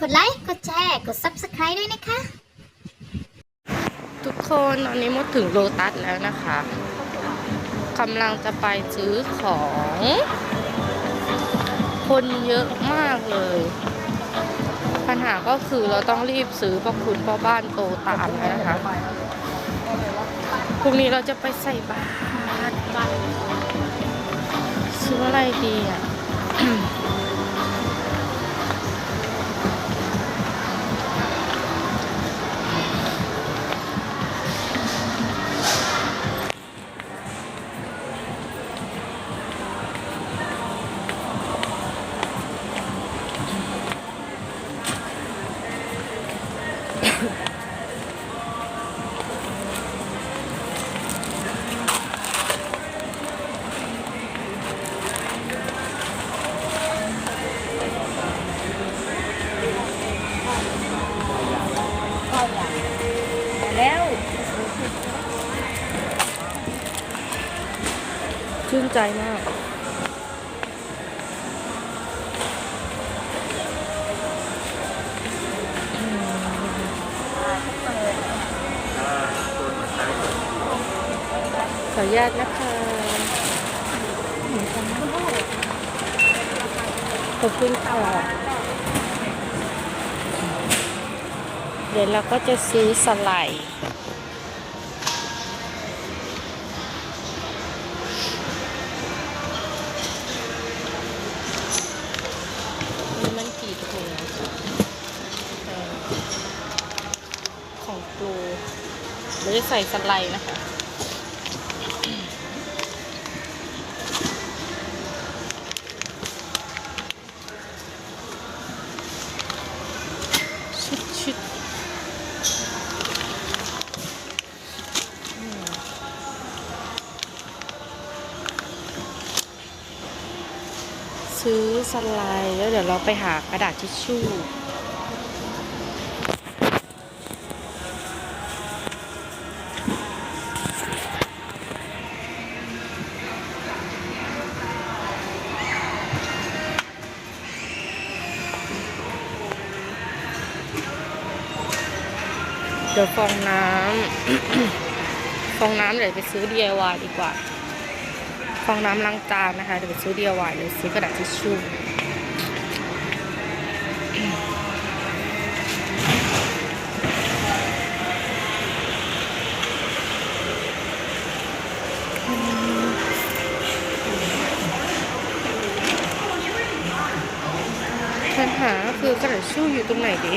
กดไลค์ กดแชร์ กด Subscribe ด้วยนะคะ ทุกคนตอนนี้มดถึงโลตัสแล้วนะคะกำลังจะไปซื้อของ คนเยอะมากเลย ปัญหาก็คือเราต้องรีบซื้อเพราะคุณพ่อบ้านโตตามนะคะพรุ่งนี้เราจะไปใส่บาตรซื้ออะไรดีอะ ใจมาก ขออนุญาตนะคะขอบคุณค่ะเดี๋ยวเราก็จะซื้อสไลด์ ของปลูเราจะใส่สไลด์นะคะชุดชุดอืมซื้อสไลด์แล้วเดี๋ยวเราไปหากระดาษทิชชู่ เดี๋ยวฟองน้ำฟองน้ำเดี๋ยวไปซื้อ DIY ดีกว่า ฟองน้ำล้างจานนะคะ เดี๋ยวไปซื้อ DIY หรือซื้อกระดาษทิชชู่ปัญหาคือกระดาษทิชชู่อยู่ตรงไหนดิ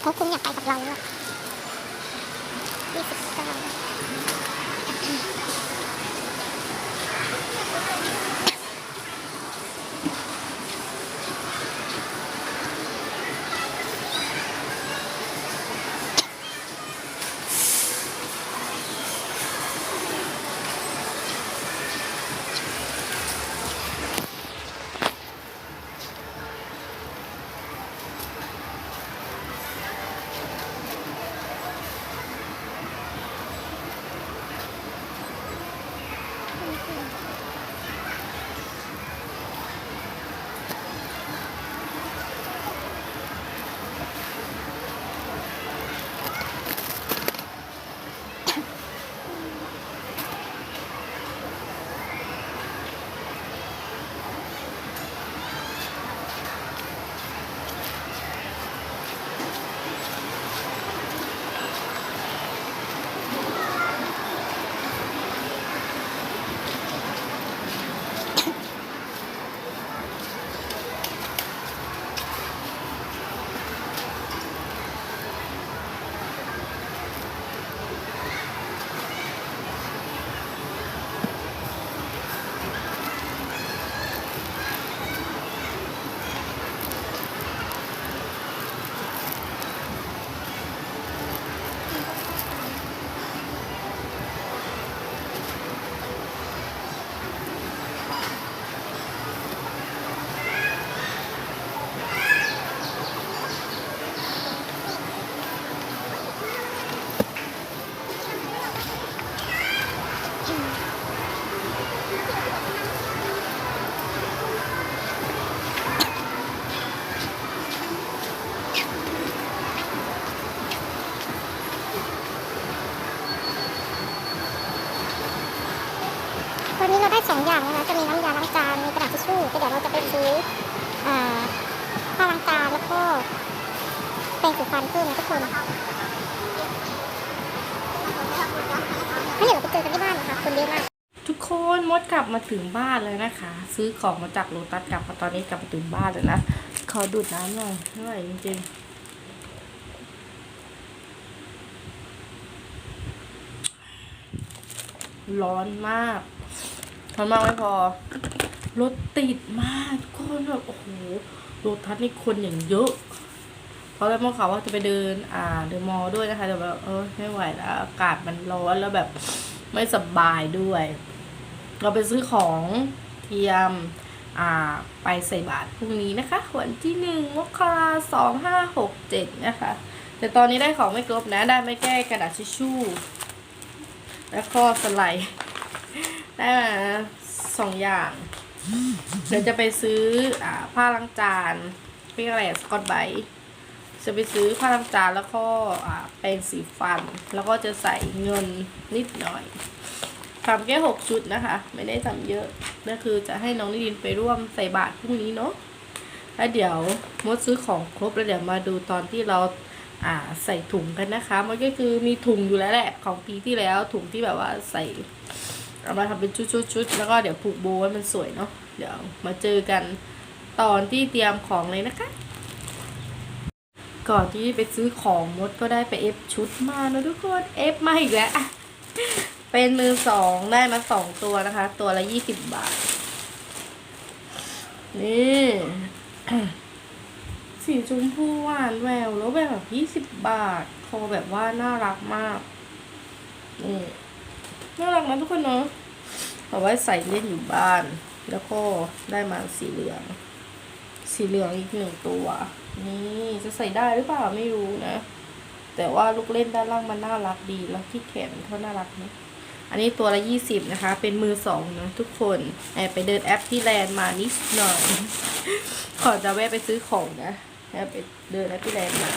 เพราะคุณอยากไปกับเราอะยี่สิบเก้า มาถึงบ้านแล้วนะคะ ซื้อของมาจากโลตัสกลับมาตอนนี้กลับมาถึงบ้านแล้วนะขอดูดน้ำหน่อยไม่ไหวจริงๆ ร้อนมากร้อนมากไม่พอรถติดมากทุกคนแบบโอ้โหโลตัสนี่คนอย่างเยอะ เพราะแล้วเมื่อข่าว่าจะไปเดิน อ่าเดอะมอลด้วยนะคะแต่แบบเออไม่ไหวแล้วอากาศมันร้อนแล้วแบบไม่สบายด้วย เราไปซื้อของเทียมไปใส่บาตรพรุ่งนี้นะคะวันที่หนึ่งมกราสองห้าหกเจ็ดนะคะ แต่ตอนนี้ได้ของไม่ครบนะ ได้ไม่แก้กระดาษทิชชู่ แล้วก็สไลด์ได้มาสองอย่างเดี๋ยวจะไปซื้ออผ้าล้างจานเรียกอะไรสกอตไบต์จะไปซื้อผ้าล้างจานแล้วก็แปรงสีฟัน แล้วก็จะใส่เงินนิดหน่อย ทำแค่หกชุดนะคะ ไม่ได้ทำเยอะก็คือจะให้น้องนิดินไปร่วมใส่บาตรพรุ่งนี้เนาะแล้วเดี๋ยวมดซื้อของครบแล้วเดี๋ยวมาดูตอนที่เราอ่าใส่ถุงกันนะคะ มันก็คือมีถุงอยู่แล้วแหละ ของปีที่แล้วถุงที่แบบว่าใส่เอามาทำเป็นชุดๆๆแล้วก็เดี๋ยวผูกโบไว้มันสวยเนาะเดี๋ยวมาเจอกันตอนที่เตรียมของเลยนะคะ ก่อนที่ไปซื้อของมดก็ได้ไปเอฟชุดมานะทุกคนเอฟมาอีกแล้วอะ เป็นมือสองได้มาสองตัวนะคะ ตัวละยี่สิบบาท นี่สีชมพูหวานแววแล้วแบบยี่สิบบาทคอแบบว่าน่ารักมาก นี่น่ารักนะทุกคนเนาะเอาไว้ใส่เล่นอยู่บ้าน แล้วก็ได้มาสีเหลือง สีเหลืองอีกหนึ่งตัว นี่จะใส่ได้หรือเปล่าไม่รู้นะ แต่ว่าลูกเล่นด้านล่างมันน่ารักดี แล้วที่แขนเขาน่ารักนะ อันนี้ตัวละยี่สิบนะคะ เป็นมือสองนะทุกคน แอบไปเดินแอปที่แลนด์มานิดหน่อย ขอจะแวะไปซื้อของนะแอบไปเดินแอปที่แลนด์มา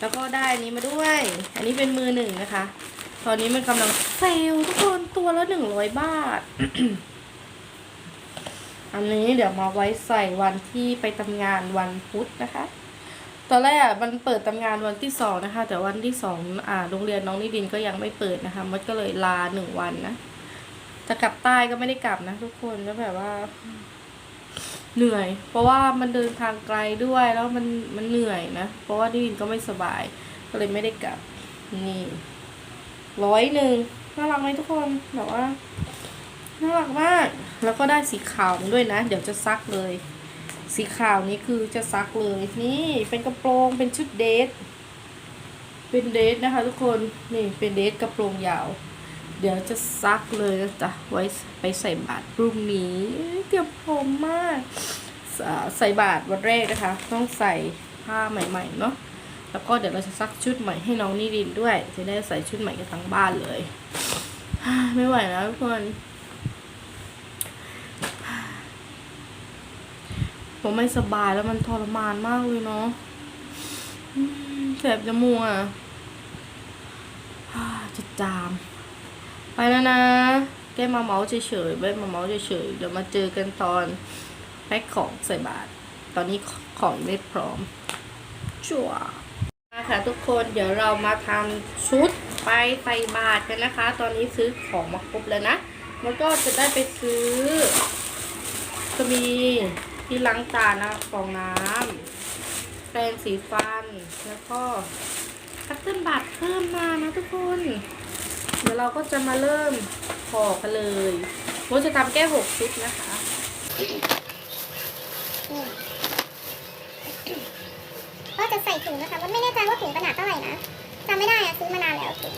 แล้วก็ได้อันนี้มาด้วย อันนี้เป็นมือหนึ่งนะคะ ตอนนี้มันกำลังเซลทุกคน ตัวละหนึ่งร้อยบาท อันนี้เดี๋ยวมาไว้ใส่วันที่ไปทำงานวันพุธนะคะ อนแรกอะมันเปิดทำงานวันที่สองนะคะ แต่วันที่สองอ่าโรงเรียนน้องนิดินก็ยังไม่เปิดนะคะ มดก็เลยลาหนึ่งวันนะจะกลับใต้ก็ไม่ได้กลับนะทุกคนก็แบบว่า เหนื่อย เพราะว่ามันเดินทางไกลด้วยแล้วมันมันเหนื่อยนะ เพราะว่านิดินก็ไม่สบาย ก็เลยไม่ได้กลับ นี่ร้อยหนึ่งน่ารักไหมทุกคนแบบว่าน่ารักมาก แล้วก็ได้สีขาวด้วยนะ เดี๋ยวจะซักเลย สีขาวนี้คือจะซักเลย นี่เป็นกระโปรงเป็นชุดเดทเป็นเดทนะคะทุกคนนี่เป็นเดทกระโปรงยาว เดี๋ยวจะซักเลยนะจ๊ะไว้ไปใส่บาตรพรุ่งนี้เตรียมพร้อมมากใส่บาตรวันแรกนะคะ ต้องใส่ผ้าใหม่ๆเนาะแล้วก็เดี๋ยวเราจะซักชุดใหม่ให้น้องนิรินด้วย จะได้ใส่ชุดใหม่กันทั้งบ้านเลย ไม่ไหวแล้วทุกคน ผมไม่สบายแล้วมันทรมานมากเลยเนาะแสบจมูกอะจะจาม ไปแล้วนะแกมาเมาส์เฉยๆไว้มาเมาส์เฉยๆเดี๋ยวมาเจอกันตอนแพ็คของใส่บาตรตอนนี้ของไม่พร้อม ชัวร์มาค่ะทุกคนเดี๋ยวเรามาทำชุดไปใส่บาตรกันนะคะ ตอนนี้ซื้อของมาครบแล้วนะ มันก็จะได้ไปซื้อจะมี ที่ล้างจานนะฟองน้ำแปรงสีฟัน แล้วก็คัตเติ้ลบัตรเพิ่มมานะทุกคน เดี๋ยวเราก็จะมาเริ่มห่อกันเลยว่าจะทำแค่หกชุดนะคะก็จะใส่ถุงนะคะมันไม่แน่ใจว่าถุงขนาดเท่าไหร่นะจำไม่ได้อะซื้อมานานแล้วถุง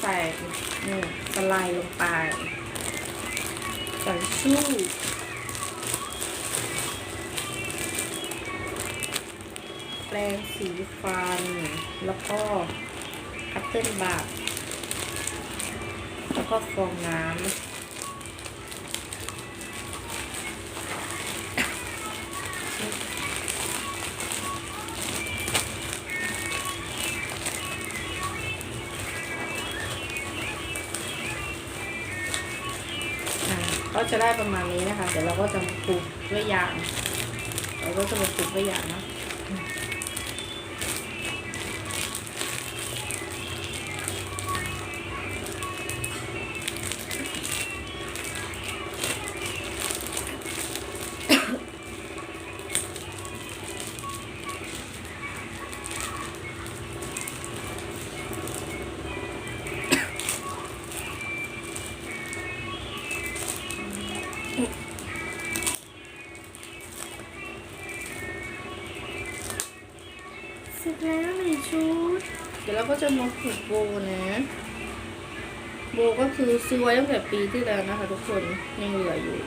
ใส่นี่สไลด์ลงไปใส่ชู่แปรงสีฟัน แล้วก็คัตเติ้ลบัตแล้วก็ฟองน้ำ ก็จะได้ประมาณนี้นะคะ เดี๋ยวเราก็จะมาปลูกด้วยยาง เราก็จะมาปลูกด้วยยางนะูกโบนะโบก็คือซื้อไว้ตั้งแต่ปีที่แล้วนะคะ ทุกคนยังเหลืออยู่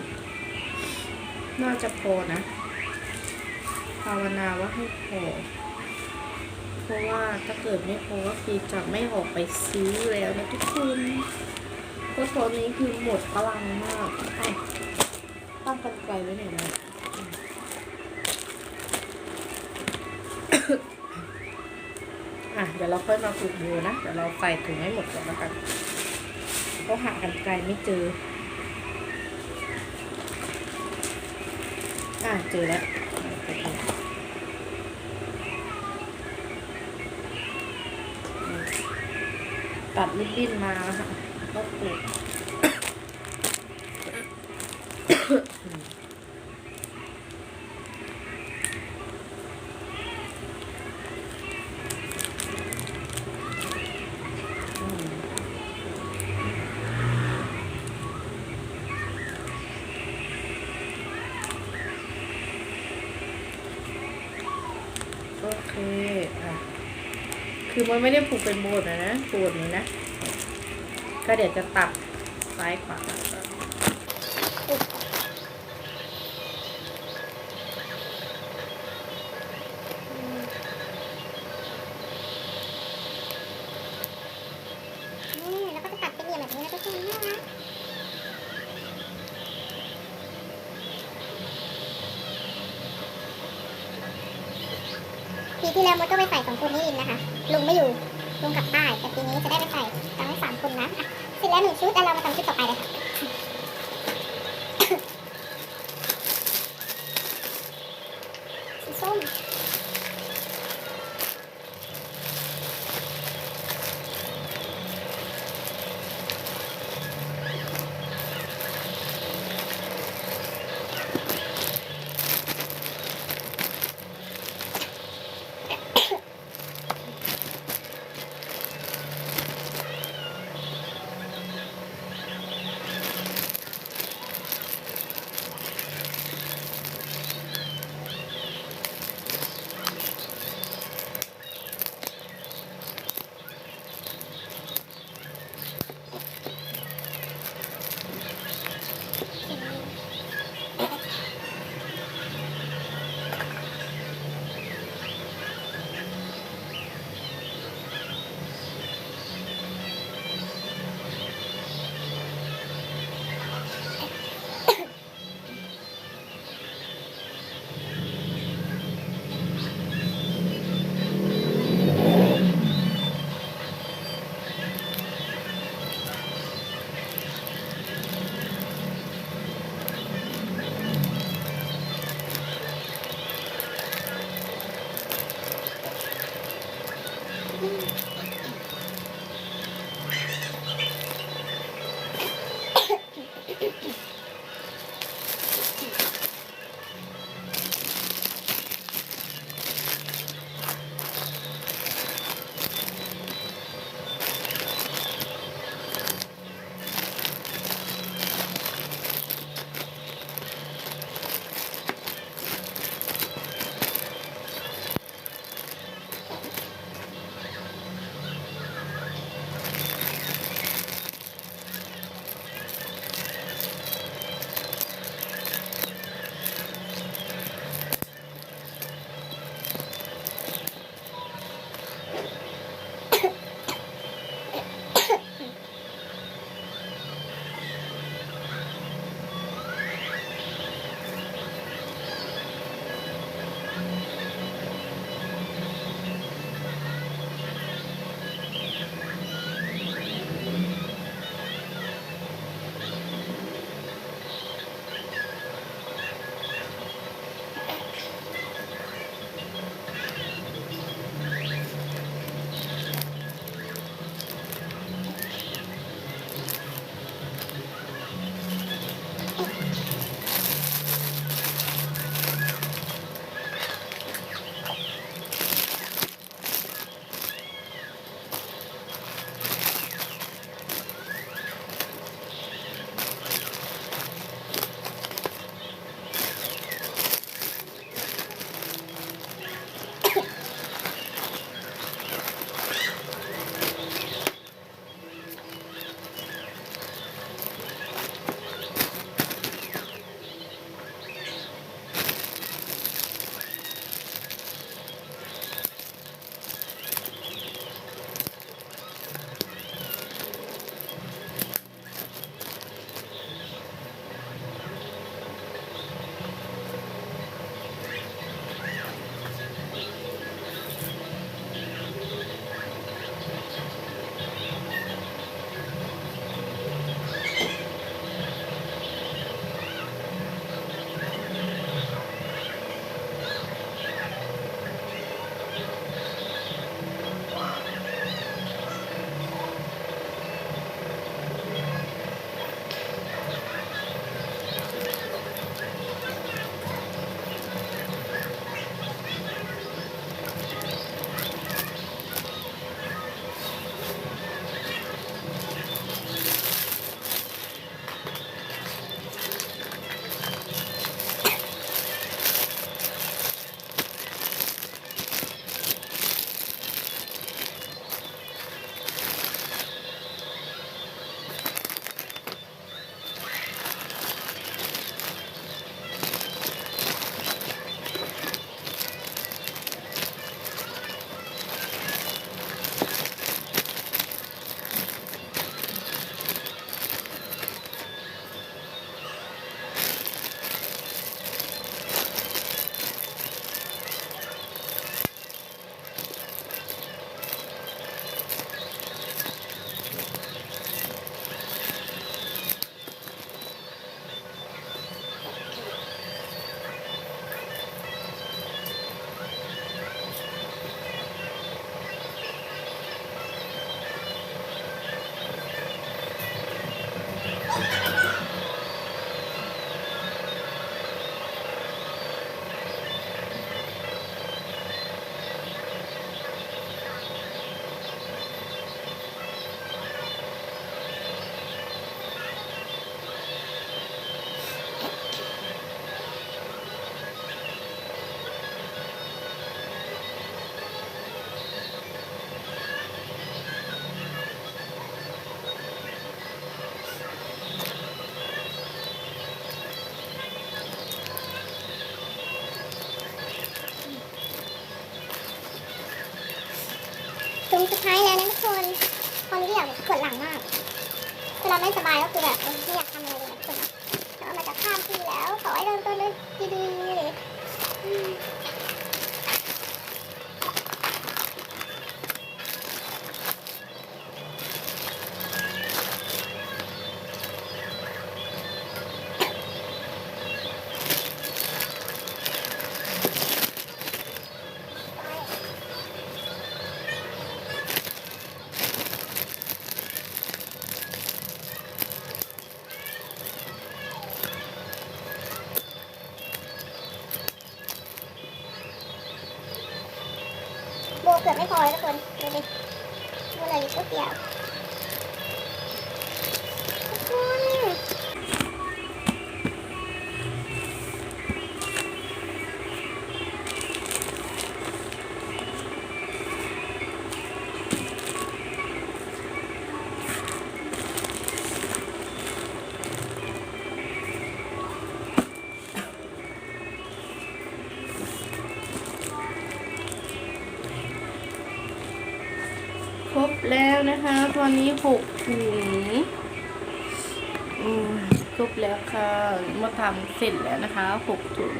น่าจะพอนะ ภาวนาว่าให้พอ เพราะว่าถ้าเกิดไม่พอก็คือจะไม่ออกไปซื้อแล้วนะทุกคนเพราะตอนนี้คือหมดพลังมากอ้าวตั้งกันไกลไว้ไหนนะ อะเดี๋ยวเราค่อยมาปลูกโบนะเดี๋ยวเราใส่ถุงให้หมดก่อนแล้วกันเพราะหากันไกลไม่เจออะเจอแล้วโอเคตัดริบบิ้นมาค่ะก็ปลูก คือมันไม่ได้ผูกเป็นโบนนะนะโบนนี้นะ ก็เดี๋ยวจะตัดซ้ายขวา นี่แล้วก็จะตัดเป็นเหลี่ยมแบบนี้นะทุกคนน่ารักปีที่แล้วมดก็ไปใส่ของคนนี้อินนะคะ ลุงไม่อยู่ ลุงกลับใต้แต่ปีนี้จะได้ไปใส่กันทั้งสามคนนะอะเสร็จแล้วหนึ่งชุดแล้วเรามาทำชุดต่อไปเลยค่ะ สีส้ ไม่สบายก็คือแบบ เกือบไม่พอแล้วทุกคนไปดิดูอะไรก็เกี่ยว ตัวนี้หกถุงจบแล้วค่ะมาทำเสร็จแล้วนะคะหกถุง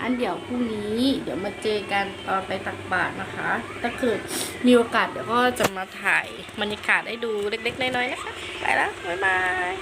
อันเดี๋ยวพรุ่งนี้ เดี๋ยวมาเจอกันตอนไปตักบาตรนะคะ ถ้าเกิดมีโอกาสเดี๋ยวก็จะมาถ่ายบรรยากาศให้ดูเล็กๆน้อยๆนะคะ ไปแล้ว บ๊ายบาย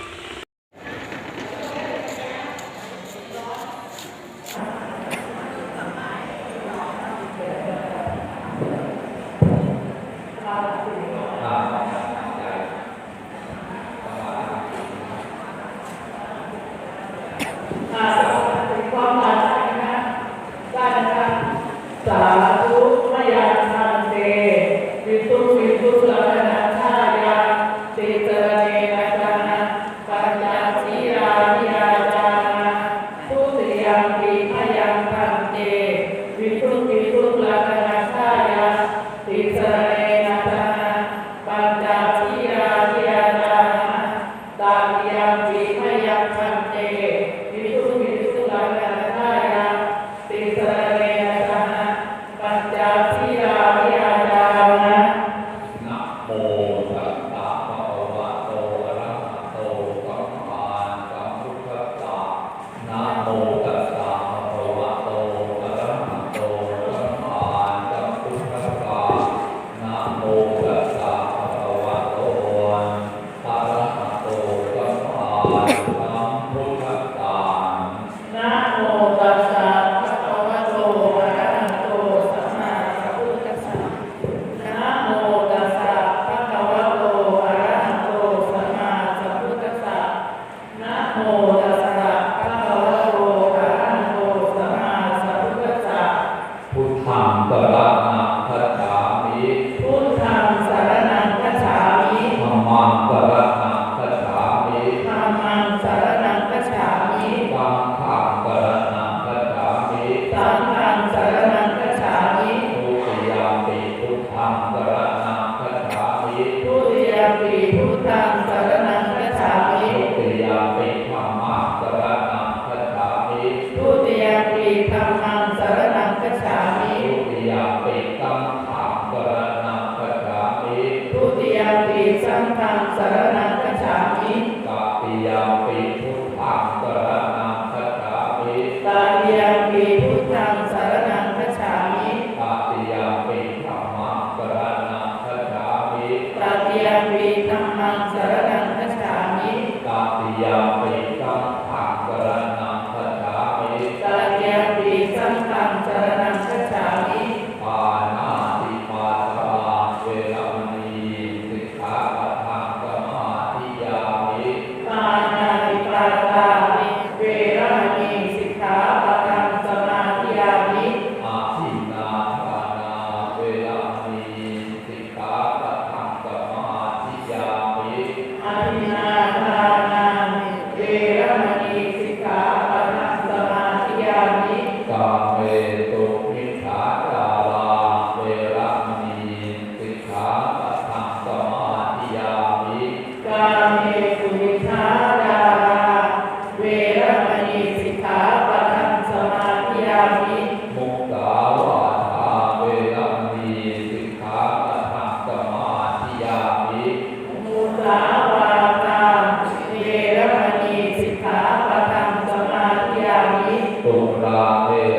contra eh,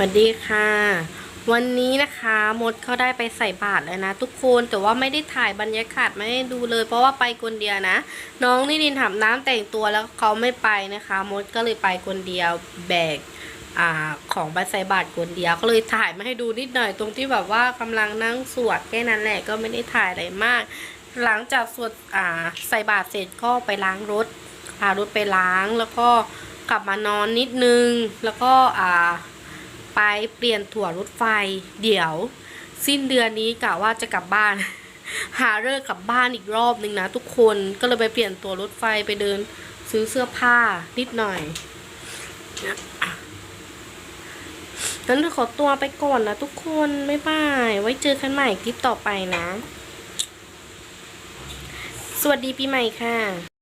สวัสดีค่ะ วันนี้นะคะมดเขาได้ไปใส่บาตรแล้วนะทุกคนแต่ว่าไม่ได้ถ่ายบรรยากาศไม่ให้ดูเลย เพราะว่าไปคนเดียวนะ น้องนิรินทำน้ำแต่งตัวแล้วเขาไม่ไปนะคะ มดก็เลยไปคนเดียวแบกอของไปใส่บาตรคนเดียวก็เลยถ่ายมาให้ดูนิดหน่อยตรงที่แบบว่ากำลังนั่งสวดแค่นั้นแหละก็ไม่ได้ถ่ายอะไรมาก หลังจากสวดใส่บาตรเสร็จก็ไปล้างรถพารถไปล้างแล้วก็กลับมานอนนิดนึงแล้วก็อ่า ไปเปลี่ยนถั่วรถไฟ เดี๋ยว สิ้นเดือนนี้กะว่าจะกลับบ้าน หาเลิกกลับบ้านอีกรอบนึงนะทุกคนก็เลยไปเปลี่ยนตัวรถไฟไปเดิน ซื้อเสื้อผ้านิดหน่อยงั้นขอตัวไปก่อนนะทุกคนบ๊ายบาย ไว้เจอกันใหม่คลิปต่อไปนะ สวัสดีปีใหม่ค่ะ